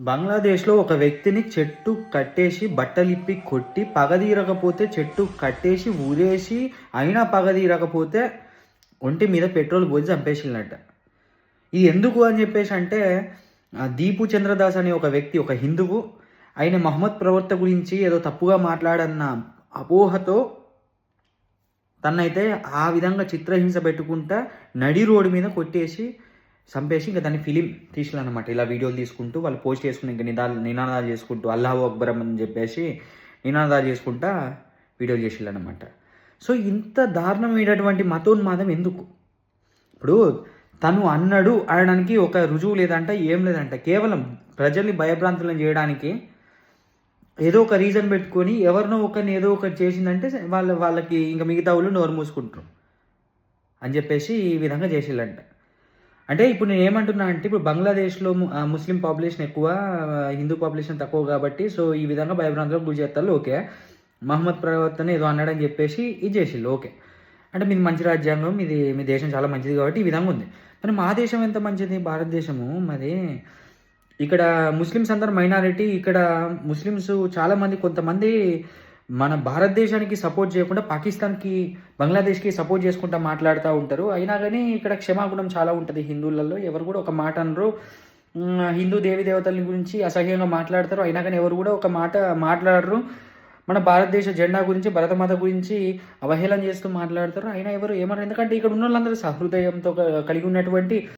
బంగ్లాదేశ్లో ఒక వ్యక్తిని చెట్టు కట్టేసి బట్టలిప్పి కొట్టి పగదీరకపోతే చెట్టు కట్టేసి ఊరేసి అయినా పగదీరకపోతే ఒంటి మీద పెట్రోల్ పోసి చంపేసినట్ట ఇది ఎందుకు అని చెప్పేసి అంటే దీపు చంద్రదాస్ అనే ఒక వ్యక్తి ఒక హిందువు ఆయన మహమ్మద్ ప్రవర్త గురించి ఏదో తప్పుగా మాట్లాడన్న అపోహతో తనైతే ఆ విధంగా చిత్రహింస పెట్టుకుంటా నడి రోడ్డు మీద కొట్టేసి చంపేసి ఇంకా దాన్ని ఫిలిం తీసిలన్నమాట ఇలా వీడియోలు తీసుకుంటూ వాళ్ళు పోస్ట్ చేసుకుని ఇంకా నిదా నినాదాలు చేసుకుంటూ అల్లాహు అక్బరం అని చెప్పేసి నినాదాలు చేసుకుంటా వీడియోలు చేసిళ్ళనమాట. సో ఇంత దారుణమైనటువంటి మతోన్మాదం ఎందుకు? ఇప్పుడు తను అన్నాడు అనడానికి ఒక రుజువు లేదంట ఏం లేదంట. కేవలం ప్రజల్ని భయభ్రాంతులను చేయడానికి ఏదో ఒక రీజన్ పెట్టుకొని ఎవరినో ఒకరిని ఏదో ఒకటి చేసిందంటే వాళ్ళ వాళ్ళకి ఇంకా మిగతా వాళ్ళు నోరు మూసుకుంటారు అని చెప్పేసి ఈ విధంగా చేసేళ్ళంట. అంటే ఇప్పుడు నేను ఏమంటున్నా అంటే ఇప్పుడు బంగ్లాదేశ్లో ముస్లిం పాపులేషన్ ఎక్కువ హిందూ పాపులేషన్ తక్కువ కాబట్టి సో ఈ విధంగా భయభ్రాంతులకు గురి చేస్తారు ఓకే. మహమ్మద్ ప్రవర్తన ఏదో అన్నాడని చెప్పేసి ఇది చేసిల్లు ఓకే. అంటే మీది మంచి రాజ్యాంగం మీది మీ దేశం చాలా మంచిది కాబట్టి ఈ విధంగా ఉంది. మరి మా దేశం ఎంత మంచిది? భారతదేశము మరి ఇక్కడ ముస్లిమ్స్ అందరు మైనారిటీ ఇక్కడ ముస్లిమ్స్ చాలామంది కొంతమంది మన భారతదేశానికి సపోర్ట్ చేయకుండా పాకిస్తాన్కి బంగ్లాదేశ్కి సపోర్ట్ చేసుకుంటా మాట్లాడుతూ ఉంటారు. అయినా కానీ ఇక్కడ క్షమాగుణం చాలా ఉంటుంది. హిందువులలో ఎవరు కూడా ఒక మాట అనరు. హిందూ దేవి దేవతల గురించి అసహ్యంగా మాట్లాడతారు. అయినా కానీ ఎవరు కూడా ఒక మాట మాట్లాడరు. మన భారతదేశ జెండా గురించి భరతమాత గురించి అవహేళన చేస్తూ మాట్లాడతారు. అయినా ఎవరు ఏమన్నారు ఎందుకంటే ఇక్కడ ఉన్న వాళ్ళందరూ సహృదయంతో కలిగి ఉన్నటువంటి